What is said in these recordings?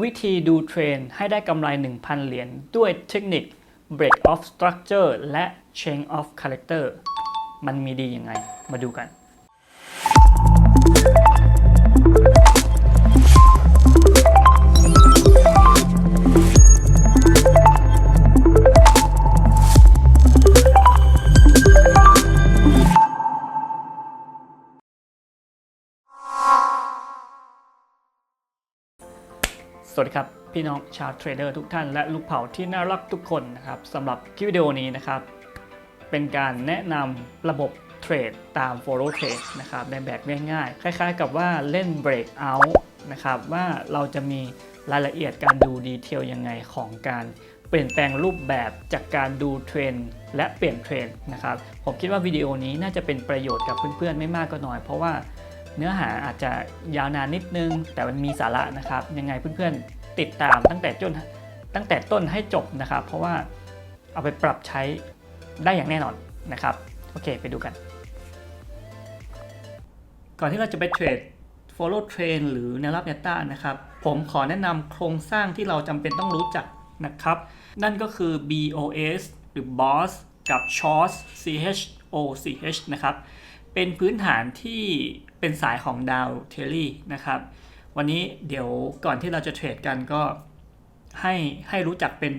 วิธีดูเทรนให้ได้กำไร 1,000 เหรียญด้วยเทคนิค break of structure และ change of character มันมีดียังไง มาดูกัน วัสดีครับ พี่น้องชาวเทรดเดอร์ทุกท่านและลูกเผาที่น่ารักทุกคนนะครับสำหรับคลิปวิดีโอนี้นะครับ เป็นการแนะนำระบบเทรดตาม follow trade นะครับในแบบง่ายๆ คล้ายๆ กับว่าเล่น breakout นะครับว่าเราจะมีรายละเอียดการดูดีเทลยังไงของการเปลี่ยนแปลงรูปแบบจากการดูเทรนและเปลี่ยนเทรนนะครับผมคิดว่าวิดีโอนี้น่าจะเป็นประโยชน์กับเพื่อนๆ ไม่มากก็น้อย เพราะว่าเนื้อหาอาจจะยาวนานนิดนึง แต่มันมีสาระนะครับ ยังไงเพื่อนๆ ติดตามตั้งแต่จนตั้งแต่ต้นให้จบนะครับ เพราะว่าเอาไปปรับใช้ได้อย่างแน่นอนนะครับโอเคไปดูกัน ก่อนที่เราจะไปเทรด follow trend หรือแนวรับแนวต้านนะครับ ผมขอแนะนำโครงสร้างที่เราจำเป็นต้องรู้จักนะครับ นั่นก็คือ BOS หรือ BOSS กับ Short CHOCH นะครับ เป็นพื้นฐานที่เป็นสายของดาวเทลลี่นะครับ วันนี้เดี๋ยวก่อนที่เราจะเทรดกันก็ให้ให้รู้จักเป็น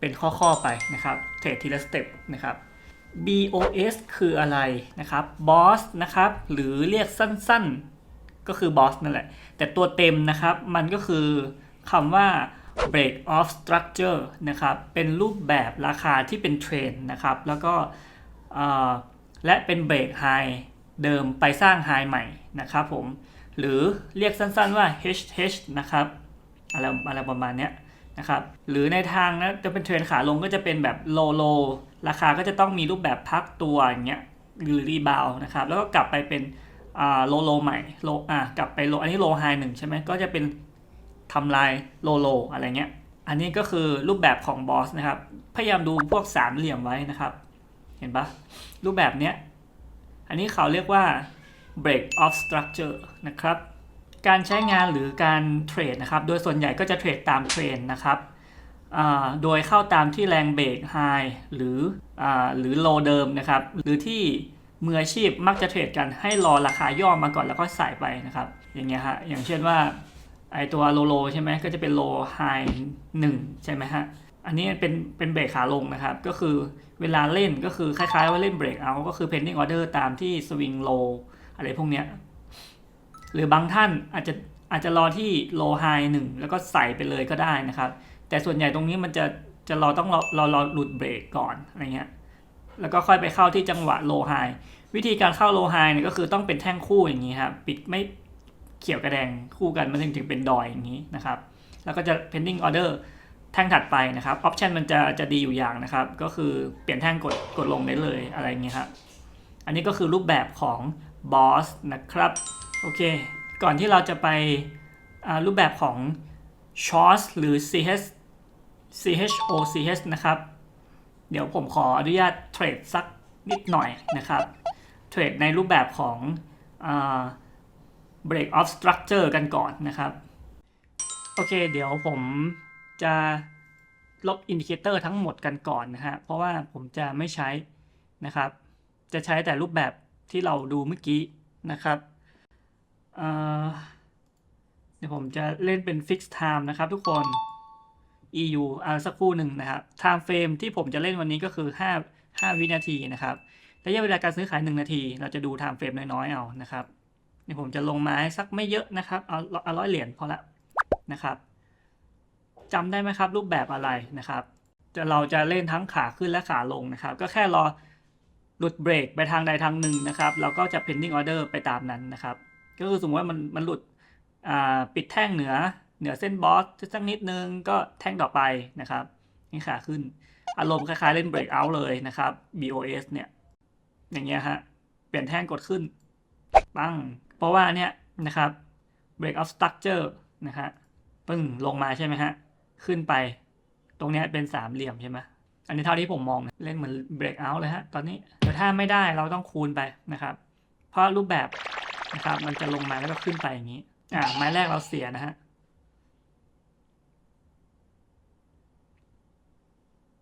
เป็นข้อๆไปนะครับเทรดทีละสเต็ปนะครับ BOS คืออะไรนะครับ Boss นะครับ หรือเรียกสั้นๆ ก็คือ Boss นั่นแหละ แต่ตัวเต็มนะครับมันก็คือคำว่า break of structure นะครับ เป็นรูปแบบราคาที่เป็นเทรนนะครับ แล้วก็และเป็น break high เดิมไปสร้าง high ใหม่นะครับผม หรือเรียกสั้นๆว่า HH นะครับอะไรอะไรประมาณนี้นะครับหรือในทางนะจะเป็นเทรนขาลงก็จะเป็นแบบ low low ราคาก็จะต้องมีรูปแบบพักตัวอย่างเงี้ยหรือรีบาวนะครับแล้วก็กลับไปเป็นอ่า low low ใหม่ low อ่ากลับไป low อันนี้ low high หนึ่งใช่ไหมก็จะเป็นทำลาย low low อะไรเงี้ยอันนี้ก็คือรูปแบบของบอสนะครับ พยายามดูพวกสามเหลี่ยมไว้นะครับ เห็นปะรูปแบบเนี้ย อันนี้เขาเรียกว่า break of structure นะครับการใช้งานหรือการเทรดนะครับ โดยส่วนใหญ่ก็จะเทรดตามเทรนนะครับโดยเข้าตามที่แรงเบรกไฮหรืออหรือโลเดิมนะครับ หรือที่มืออาชีพมักจะเทรดกันให้รอราคาย่อมาก่อนแล้วก็ใส่ไปนะครับ อย่างเงี้ยฮะ อย่างเช่นว่าไอตัวโลโลใช่ไหมก็จะเป็นโลไฮหนึ่งใช่ไหมฮะ อันนี้เป็นเป็นเบรกขาลงนะครับ ก็คือเวลาเล่นก็คือคล้ายๆว่าเล่นเบรกเอา ก็คือ pending order ตามที่สวิงโล อะไรพวกเนี้ยหรือบางท่านอาจจะอาจจะรอที่ low high หนึ่งแล้วก็ใส่ไปเลยก็ได้นะครับ แต่ส่วนใหญ่ตรงนี้มันจะจะรอต้องรอรอรอหลุดเบรกก่อนอะไรเงี้ยแล้วก็ค่อยไปเข้าที่จังหวะ low high วิธีการเข้า low high เนี่ยก็คือต้องเป็นแท่งคู่อย่างนี้ครับปิดไม่เขียวกระแดงคู่กันมันถึงถึงเป็นดอยอย่างนี้นะครับ แล้วก็จะ pending order แท่งถัดไปนะครับ option มันจะจะดีอยู่อย่างนะครับ ก็คือเปลี่ยนแท่งกดกดลงได้เลยอะไรเงี้ยครับ อันนี้ก็คือรูปแบบของ boss นะครับ โอเค ก่อนที่เราจะไปรูปแบบของ short หรือ ch choch นะครับ เดี๋ยวผมขออนุญาตเทรดสักนิดหน่อยนะครับ เทรดในรูปแบบของอ break of structure กันก่อนนะครับ โอเค เดี๋ยวผมจะลบอินดิเคเตอร์ทั้งหมดกันก่อนนะฮะ เพราะว่าผมจะไม่ใช้นะครับ จะใช้แต่รูปแบบ ที่เราดูเมื่อกี้นะครับเดี๋ยวผมจะเล่นเป็น fix time นะครับทุกคน EU อ่าสักครู่หนึ่งนะครับ time frame ที่ผมจะเล่นวันนี้ก็คือ 5 5 วินาทีนะครับระยะเวลาการซื้อขาย 1 นาที เราจะดู time frame น้อยๆ เอานะครับเดี๋ยวผมจะลงมาให้สักไม่เยอะนะครับ เอาเอาร้อยเหรียญพอละนะครับจำได้ไหมครับรูปแบบอะไรนะครับจะเราจะเล่นทั้งขาขึ้นและขาลงนะครับ ก็แค่รอ หลุดเบรกไปทางใดทางหนึ่งนะครับ เราก็จะ pending order ไปตามนั้นนะครับ ก็คือสมมติว่ามันมันหลุดปิดแท่งเหนือเหนือเส้นบอสสักนิดนึงก็แท่งต่อไปนะครับนี่ขาขึ้น อารมณ์คล้ายๆเล่น breakout เลยนะครับ BOS เนี่ย อย่างเงี้ยฮะ เปลี่ยนแท่งกดขึ้น ปั้ง เพราะว่าเนี่ยนะครับ break of structure นะฮะปึ้งลงมาใช่ไหมฮะ ขึ้นไป ตรงเนี้ยเป็นสามเหลี่ยมใช่ไหมอันนี้เท่าที่ผมมอง เล่นเหมือน break out เลยฮะ ตอนนี้ ถ้าไม่ได้เราต้องคูณไปนะครับ เพราะรูปแบบนะครับมันจะลงมาแล้วก็ขึ้นไปอย่างนี้ อ่าไม้แรกเราเสียนะฮะ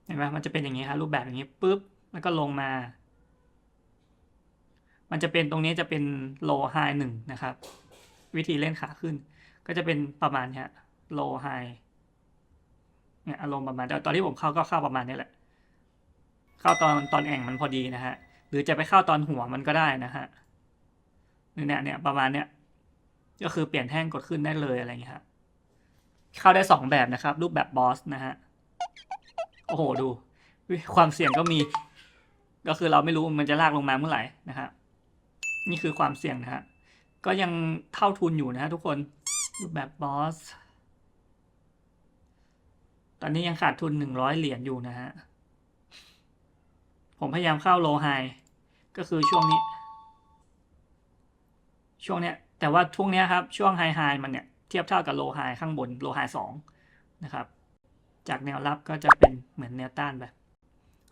เห็นไหมมันจะเป็นอย่างนี้ฮะรูปแบบอย่างนี้ปุ๊บแล้วก็ลงมา มันจะเป็นตรงนี้จะเป็นโลไฮหนึ่งนะครับ วิธีเล่นขาขึ้น ก็จะเป็นประมาณนี้โลไฮเนี่ยอารมณ์ประมาณแต่ตอนที่ผมเข้าก็เข้าประมาณนี้แหละ เข้าตอนตอนแอ่งมันพอดีนะฮะ หรือจะไปเข้าตอนหัวมันก็ได้นะฮะเนี่ยเนี่ยประมาณเนี้ยก็คือเปลี่ยนแท่งกดขึ้นได้เลยอะไรอย่างเงี้ยฮะเข้าได้สองแบบนะครับ รูปแบบบอสนะฮะ โอ้โหดู ความเสี่ยงก็มี ก็คือเราไม่รู้มันจะลากลงมาเมื่อไหร่นะฮะนี่คือความเสี่ยงนะฮะ ก็ยังเท่าทุนอยู่นะฮะทุกคนรูปแบบบอสตอนนี้ยังขาดทุนหนึ่งร้อยเหรียญอยู่นะฮะ ผมพยายามเข้าโลไฮก็คือช่วงนี้ ช่วงเนี้ย แต่ว่าช่วงเนี้ยครับ ช่วงไฮไฮมันเนี่ย เทียบเท่ากับโลไฮข้างบนโลไฮสองนะครับ จากแนวรับก็จะเป็นเหมือนแนวต้านแบบ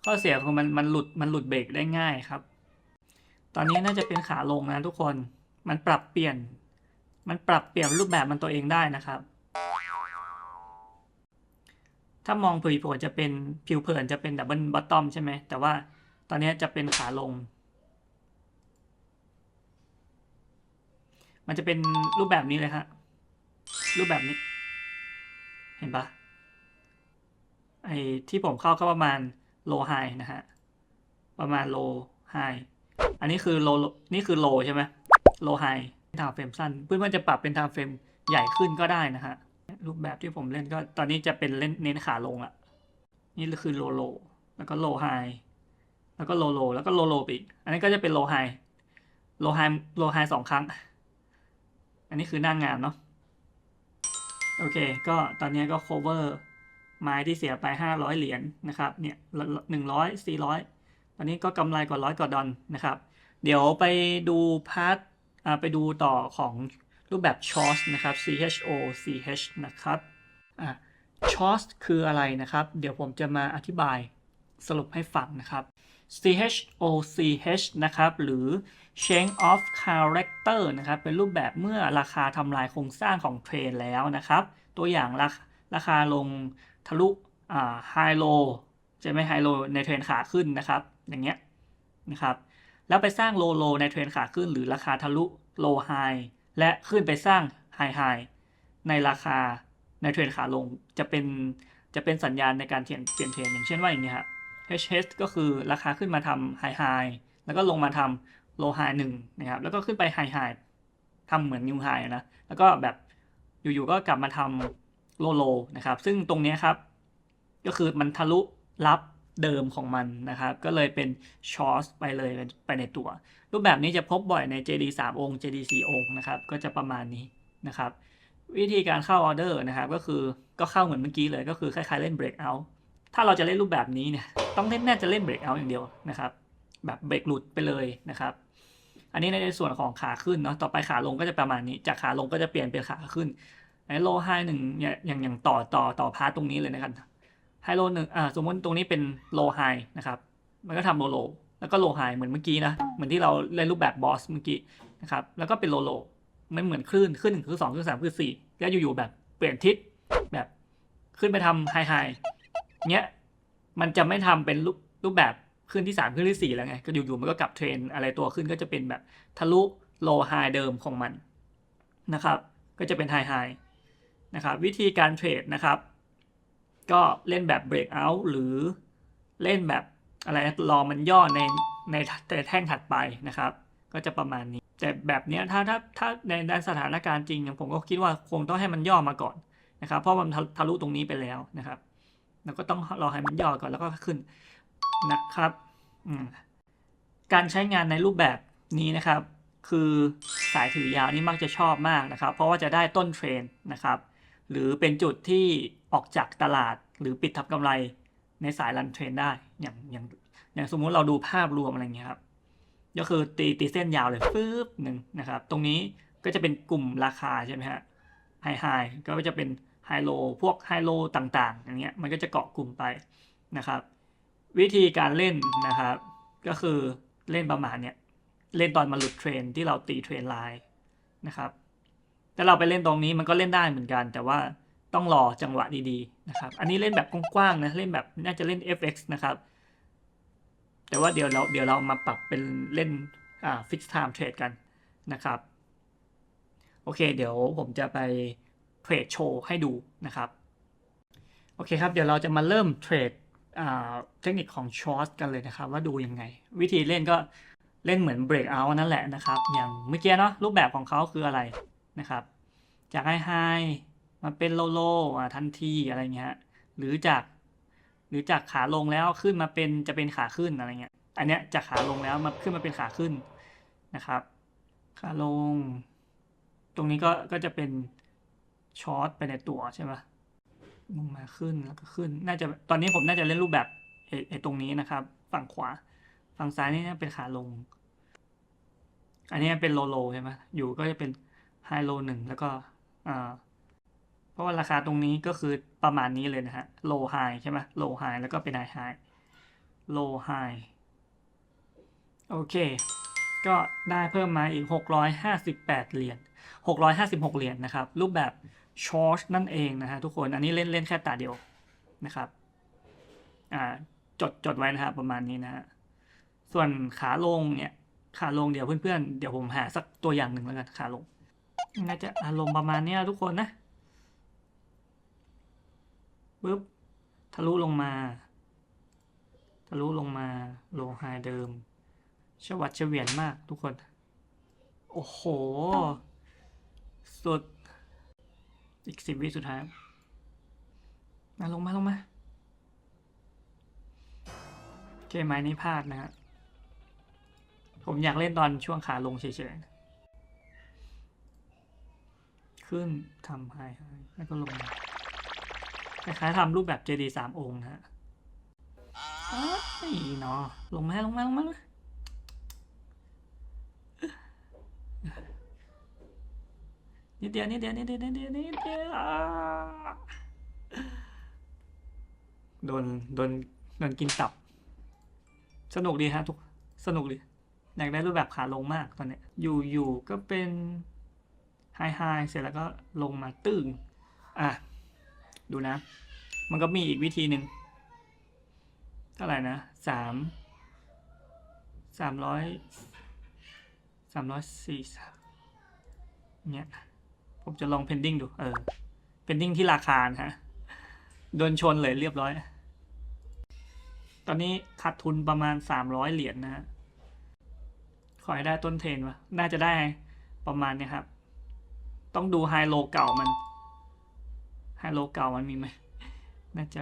ข้อเสียของมันมันหลุดมันหลุดเบรกได้ง่ายครับ ตอนนี้น่าจะเป็นขาลงนะทุกคนมันปรับเปลี่ยน มันปรับเปลี่ยนรูปแบบมันตัวเองได้นะครับ ถ้ามองผิวเผินจะเป็นผิวเผินจะเป็นดับเบิลบอททอมใช่ไหมแต่ว่า ตอนนี้จะเป็นขาลง มันจะเป็นรูปแบบนี้เลยฮะ รูปแบบนี้ เห็นปะไอที่ผมเข้าก็ประมาณโลไฮนะฮะ ประมาณโลไฮอันนี้คือโลนี่คือโลใช่ไหมโลไฮทางเฟรมสั้น เพื่อนๆจะปรับเป็นทางเฟรมใหญ่ขึ้นก็ได้นะฮะ รูปแบบที่ผมเล่นก็ตอนนี้จะเป็นเล่นเน้นขาลงอะนี่คือโลโล แล้วก็โลไฮ แล้วก็โลโลแล้วก็โลโลไปอีก อันนี้ก็จะเป็นโลไฮโลไฮโลไฮสองครั้ง อันนี้คือหน้างงานเนาะโอเค ก็ตอนนี้ก็ cover ไม้ที่เสียไป 500 เหรียญนะครับ เนี่ยหนึ่งร้อยสี่ร้อยตอนนี้ก็กำไรกว่าร้อยกว่าดอลนะครับ เดี๋ยวไปดูพาร์ทไปดูต่อของรูปแบบ c h o s นะครับ C H O C H นะครับอะ c h o s คืออะไรนะครับ เดี๋ยวผมจะมาอธิบายสรุปให้ฟังนะครับ C H O C H นะครับ หรือ change of character นะครับ เป็นรูปแบบเมื่อราคาทำลายโครงสร้างของเทรนแล้วนะครับ ตัวอย่างราคาราคาลงทะลุอ่าไฮโลใช่ไหมไฮโลในเทรนขาขึ้นนะครับ อย่างเงี้ยนะครับ แล้วไปสร้างโลโลในเทรนขาขึ้น หรือราคาทะลุโลไฮและขึ้นไปสร้างไฮไฮในราคาในเทรนขาลงจะเป็นจะเป็นสัญญาณในการเปลี่ยนเปลี่ยนเทรนอย่างเช่นว่าอย่างนี้ยครับ HS ก็คือราคาขึ้นมาทำไฮไฮแล้วก็ลงมาทำโลไฮหนึ่งนะครับ แล้วก็ขึ้นไปไฮไฮทำเหมือนนิวไฮนะ แล้วก็แบบอยู่ๆก็กลับมาทำโลโลนะครับ ซึ่งตรงนี้ครับ ก็คือมันทะลุรับเดิมของมันนะครับ ก็เลยเป็นชอสไปเลยไปในตัว รูปแบบนี้จะพบบ่อยใน JD 3 องค์ JD 4 องค์นะครับ ก็จะประมาณนี้นะครับ วิธีการเข้าออเดอร์นะครับ ก็คือก็เข้าเหมือนเมื่อกี้เลยก็คือคล้ายๆเล่น breakout ถ้าเราจะเล่นรูปแบบนี้เนี่ยต้องเล่นน่าจะเล่น breakout อย่างเดียวนะครับแบบเบรกหลุดไปเลยนะครับอันนี้ในส่วนของขาขึ้นเนาะต่อไปขาลงก็จะประมาณนี้ จากขาลงก็จะเปลี่ยนเป็นขาขึ้นไอ้โลไฮหนึ่งเนี่ยอย่างอย่างต่อต่อต่อพาร์ตตรงนี้เลยนะครับไฮโลหนึ่งอ่าสมมติตรงนี้เป็นโลไฮนะครับมันก็ทำโลโลแล้วก็โลไฮเหมือนเมื่อกี้นะเหมือนที่เราเล่นรูปแบบบอสเมื่อกี้นะครับแล้วก็เป็นโลโลมันเหมือนคลื่นขึ้นหนึ่งขึ้นสองขึ้นสามขึ้นสี่แล้วอยู่ๆแบบเปลี่ยนทิศแบบขึ้นไปทำไฮไฮ เนี้ยมันจะไม่ทำเป็นรูปรูปแบบขึ้นที่สามขึ้นที่สี่แล้วไง ก็อยู่ๆมันก็กลับเทรนอะไรตัวขึ้นก็จะเป็นแบบทะลุโลไฮเดิมของมันนะครับ ก็จะเป็นไฮไฮนะครับวิธีการเทรดนะครับ ก็เล่นแบบ breakout หรือเล่นแบบอะไรรอมันย่อในในแต่แท่งถัดไปนะครับ ก็จะประมาณนี้ แต่แบบนี้ถ้าถ้าถ้าในในสถานการณ์จริงผมก็คิดว่าคงต้องให้มันย่อมาก่อนนะครับ เพราะมันทะลุตรงนี้ไปแล้วนะครับ แล้วก็ต้องรอให้มันย่อก่อนแล้วก็ขึ้นนะครับการใช้งานในรูปแบบนี้นะครับ คือสายถือยาวนี่มักจะชอบมากนะครับ เพราะว่าจะได้ต้นเทรนนะครับ หรือเป็นจุดที่ออกจากตลาดหรือปิดทับกำไรในสายรันเทรนได้อย่างอย่างอย่างสมมุติเราดูภาพรวมอะไรเงี้ยครับก็คือตีตีเส้นยาวเลยฟืบหนึ่งนะครับ ตรงนี้ก็จะเป็นกลุ่มราคาใช่ไหมฮะไฮไฮก็จะเป็น ไฮโลพวกไฮโลต่างๆอย่างเงี้ยมันก็จะเกาะกลุ่มไปนะครับ วิธีการเล่นนะครับ ก็คือเล่นประมาณเนี้ยเล่นตอนมาหลุดเทรนที่เราตีเทรนไลน์นะครับถ้าเราไปเล่นตรงนี้มันก็เล่นได้เหมือนกัน แต่ว่าต้องรอจังหวะดีๆนะครับอันนี้เล่นแบบกว้างๆนะเล่นแบบน่าจะเล่น FX นะครับ แต่ว่าเดี๋ยวเราเดี๋ยวเรามาปรับเป็นเล่นอ่า fix time trade กันนะครับ โอเค เดี๋ยวผมจะไป เทรดโชว์ให้ดูนะครับ โอเคครับ เดี๋ยวเราจะมาเริ่มเทรดเทคนิคของช็อตกันเลยนะครับ ว่าดูยังไง วิธีเล่นก็เล่นเหมือน breakout นั่นแหละนะครับ อย่างเมื่อกี้เนาะรูปแบบของเขาคืออะไรนะครับ จากไฮไฮมาเป็นโลโลทันทีอะไรเงี้ยหรือจากหรือจากขาลงแล้วขึ้นมาเป็นจะเป็นขาขึ้นอะไรเงี้ย อันเนี้ยจากขาลงแล้วมาขึ้นมาเป็นขาขึ้นนะครับ ขาลง ตรงนี้ก็ก็จะเป็น ช็อตไปในตัวใช่ไหมลงมาขึ้นแล้วก็ขึ้น น่าจะตอนนี้ผมน่าจะเล่นรูปแบบไอ้ตรงนี้นะครับ ฝั่งขวา ฝั่งซ้ายนี่เป็นขาลง อันนี้เป็นโลโลใช่ไหมอยู่ก็จะเป็นไฮโลหนึ่งแล้วก็อ่าเพราะว่าราคาตรงนี้ก็คือประมาณนี้เลยนะฮะ low high ใช่ไหม low high แล้วก็เป็น high high low high โอเค ก็ได้เพิ่มมาอีก 658 เหรียญ 656 เหรียญนะครับ รูปแบบ short นั่นเองนะฮะทุกคนอันนี้เล่นเล่นแค่ตาเดียวนะครับอ่าจดจดไว้นะฮะประมาณนี้นะฮะส่วนขาลงเนี่ยขาลงเดี๋ยวเพื่อนๆ เดี๋ยวผมหาสักตัวอย่างหนึ่งแล้วกันขาลงน่าจะอารมณ์ประมาณนี้ทุกคนนะปึ๊บทะลุลงมา ทะลุลงมาโลไฮเดิมชวัดเฉวียนมากทุกคน โอ้โห สุด อีกสิบวิสุดท้าย มาลงมาลงมาเกมไม้นี้พลาดนะฮะผมอยากเล่นตอนช่วงขาลงเฉยๆ ขึ้นทำไฮไฮแล้วก็ลงมาคล้ายๆทำรูปแบบเจดีสามองค์นะฮะอ้ายเนาะลงมาลงมาลงมาลงมา ดเดียวนิดเดียวนิดเดียวนิดเดียวนิดเดียวโดนโดนโดนกินตับ สนุกดีฮะทุกสนุกดีอยากได้รูปแบบขาลงมากตอนเนี้ยอยู่อยู่ก็เป็นไฮไฮเสร็จแล้วก็ลงมาตึงอะ ดูนะ มันก็มีอีกวิธีหนึ่งเท่าไหร่นะสามสามร้อยสามร้อยสี่สามเนี่ย ผมจะลองเพนดิ้งดู เออเพนดิ้งที่ราคานะฮะ โดนชนเลยเรียบร้อย ตอนนี้ขาดทุนประมาณสามร้อยเหรียญนะฮะ ขอให้ได้ต้นเทรนวะ น่าจะได้ประมาณเนี้ยครับ ต้องดูไฮโลเก่ามัน ไฮโลเก่ามันมีไหม น่าจะ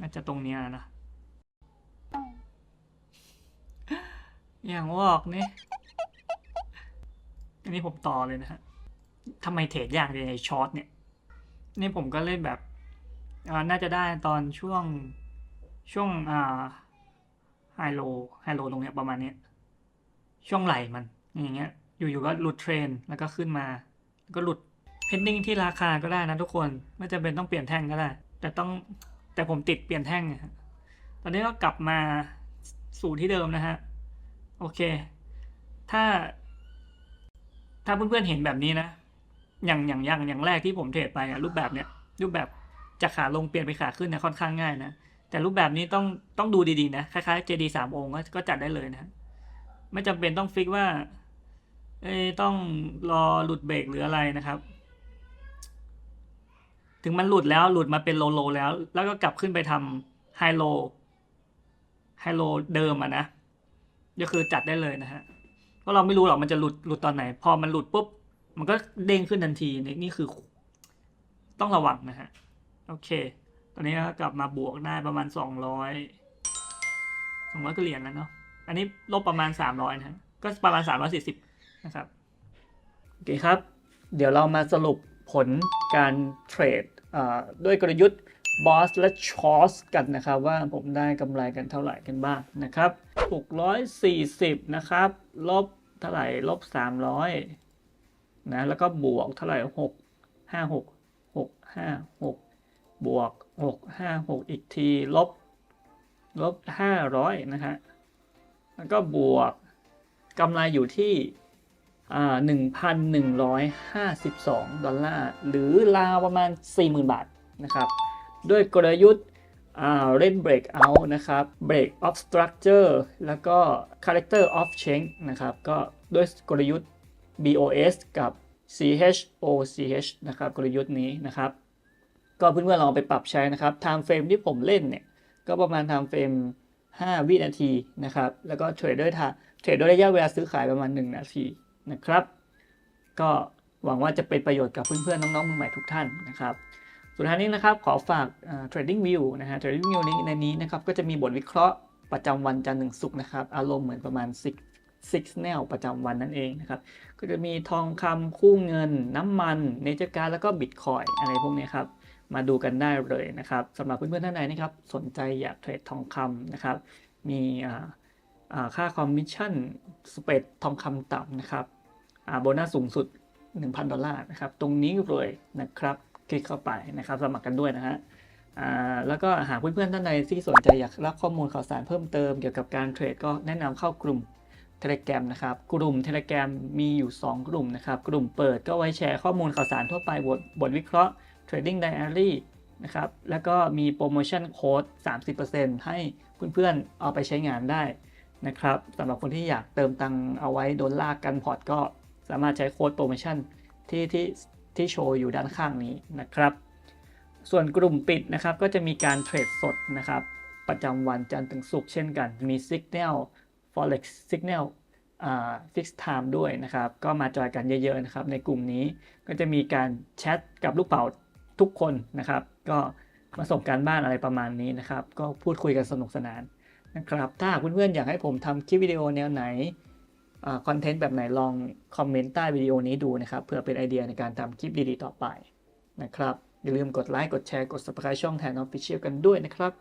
น่าจะตรงเนี้ยนะ อย่างวอกนี่อันนี้ผมต่อเลยนะฮะ ทำไมเทรดยากเลยไอ้ช็อตเนี่ยนี่ผมก็เล่นแบบน่าจะได้ตอนช่วงช่วงอ่าไฮโลไฮโลตรงเนี้ยประมาณเนี้ยช่วงไหลมันอย่างเงี้ย อยู่ๆก็หลุดเทรนแล้วก็ขึ้นมาก็หลุดเพนดิ้งที่ราคาก็ได้นะทุกคน ไม่จำเป็นต้องเปลี่ยนแท่งก็ได้ แต่ต้องแต่ผมติดเปลี่ยนแท่งนะฮะตอนนี้ก็กลับมาสู่ที่เดิมนะฮะ โอเค ถ้า ถ้าเพื่อนๆเห็นแบบนี้นะ อย่างอย่างอย่างอย่างแรกที่ผมเทรดไปอะรูปแบบเนี้ยรูปแบบจากขาลงเปลี่ยนไปขาขึ้นเนี่ยค่อนข้างง่ายนะแต่รูปแบบนี้ต้องต้องดูดีๆนะคล้ายๆ JD สามองค์ก็จัดได้เลยนะไม่จำเป็นต้องฟิกว่าเอ้ต้องรอหลุดเบรกหรืออะไรนะครับ ถึงมันหลุดแล้วหลุดมาเป็นโลโลแล้ว แล้วก็กลับขึ้นไปทำไฮโลไฮโลเดิมอะนะก็คือจัดได้เลยนะฮะเพราะเราไม่รู้หรอกมันจะหลุดหลุดตอนไหน พอมันหลุดปุ๊บ มันก็เด้งขึ้นทันทีนี่นี่คือต้องระวังนะฮะ โอเค ตอนนี้ก็กลับมาบวกได้ประมาณสองร้อยสองร้อยก็เหรียญแล้วเนาะ อันนี้ลบประมาณสามร้อยนะฮะก็ประมาณสามร้อยสี่สิบนะครับ โอเคครับ เดี๋ยวเรามาสรุปผลการเทรดด้วยกลยุทธ์บอสและชอสกันนะครับ ว่าผมได้กำไรกันเท่าไหร่กันบ้างนะครับ 640 นะครับ ลบเท่าไหร่ ลบ 300 นะแล้วก็บวกเท่าไหร่6 56 656บวก656อีกทีลบลบ500นะฮะแล้วก็บวกกำไรอยู่ที่อ่า1,152ดอลลาร์หรือราวประมาณ40,000บาทนะครับด้วยกลยุทธ์อ่า red breakout นะครับ break of structure แล้วก็ character of change นะครับ ก็ด้วยกลยุทธ์ BOS กับ CHOCH นะครับกลยุทธ์นี้นะครับ ก็เพื่อนๆลองไปปรับใช้นะครับ time frame ที่ผมเล่นเนี่ย ก็ประมาณ time frame 5 วินาทีนะครับ แล้วก็เทรดด้วยทาเทรดด้วยระยะเวลาซื้อขายประมาณ 1 นาทีนะครับ ก็หวังว่าจะเป็นประโยชน์กับเพื่อนๆ น้องๆ มือใหม่ทุกท่านนะครับ สุดท้ายนี้นะครับ ขอฝาก trading view นะฮะ trading view นี้ในนี้นะครับ ก็จะมีบทวิเคราะห์ประจำวันจันทร์ถึงศุกร์นะครับ อารมณ์เหมือนประมาณ six six แนวประจำวันนั่นเองนะครับ ก็จะมีทองคำคู่เงิน น้ำมันเนเจอร์การแล้วก็บิตคอยอะไรพวกนี้ครับ มาดูกันได้เลยนะครับสำหรับเพื่อนๆท่านใดนะครับ สนใจอยากเทรดทองคำนะครับ มีค่าคอมมิชชั่นสเปดทองคำต่ำนะครับโบนัสสูงสุด 1,000 ดอลลาร์นะครับ ตรงนี้เลยนะครับ คลิกเข้าไปนะครับ สมัครกันด้วยนะฮะแล้วก็หากเพื่อนๆท่านใดที่สนใจอยากรับข้อมูลข่าวสารเพิ่มเติมเกี่ยวกับการเทรดก็แนะนำเข้ากลุ่ม Telegram นะครับ กลุ่ม Telegram มีอยู่ 2 กลุ่มนะครับ กลุ่มเปิดก็ไว้แชร์ข้อมูลข่าวสารทั่วไปบทบทวิเคราะห์ Trading Diary นะครับ แล้วก็มีโปรโมชั่นโค้ด 30%ให้เพื่อนๆ เอาไปใช้งานได้นะครับสำหรับคนที่อยากเติมตังเอาไว้โดนลากกันพอร์ตก็สามารถใช้โค้ดโปรโมชั่นที่ที่ที่โชว์อยู่ด้านข้างนี้นะครับ ส่วนกลุ่มปิดนะครับก็จะมีการเทรดสดนะครับ ประจำวันจันทร์ถึงศุกร์เช่นกัน มี Signal Forex Signal Fix Time ด้วยนะครับ ก็มาจอยกันเยอะๆนะครับ ในกลุ่มนี้ก็จะมีการแชทกับลูกเป๋าทุกคนนะครับ ก็มาส่งการบ้านอะไรประมาณนี้นะครับ ก็พูดคุยกันสนุกสนานนะครับ ถ้าหากเพื่อนๆอยากให้ผมทำคลิปวิดีโอแนวไหนคอนเทนต์แบบไหนลองคอมเมนต์ใต้วิดีโอนี้ดูนะครับ เพื่อเป็นไอเดียในการทำคลิปดีๆต่อไปนะครับ อย่าลืมกดไลค์ กดแชร์ กด subscribe ช่องแทน Official กันด้วยนะครับ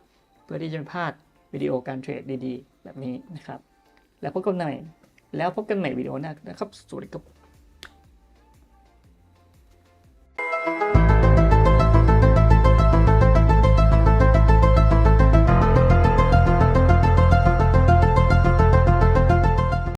เพื่อที่จะไม่พลาดวิดีโอการเทรดดีๆ แบบนี้นะครับ แล้วพบกันใหม่แล้วพบกันใหม่วิดีโอหน้านะครับ สวัสดีครับ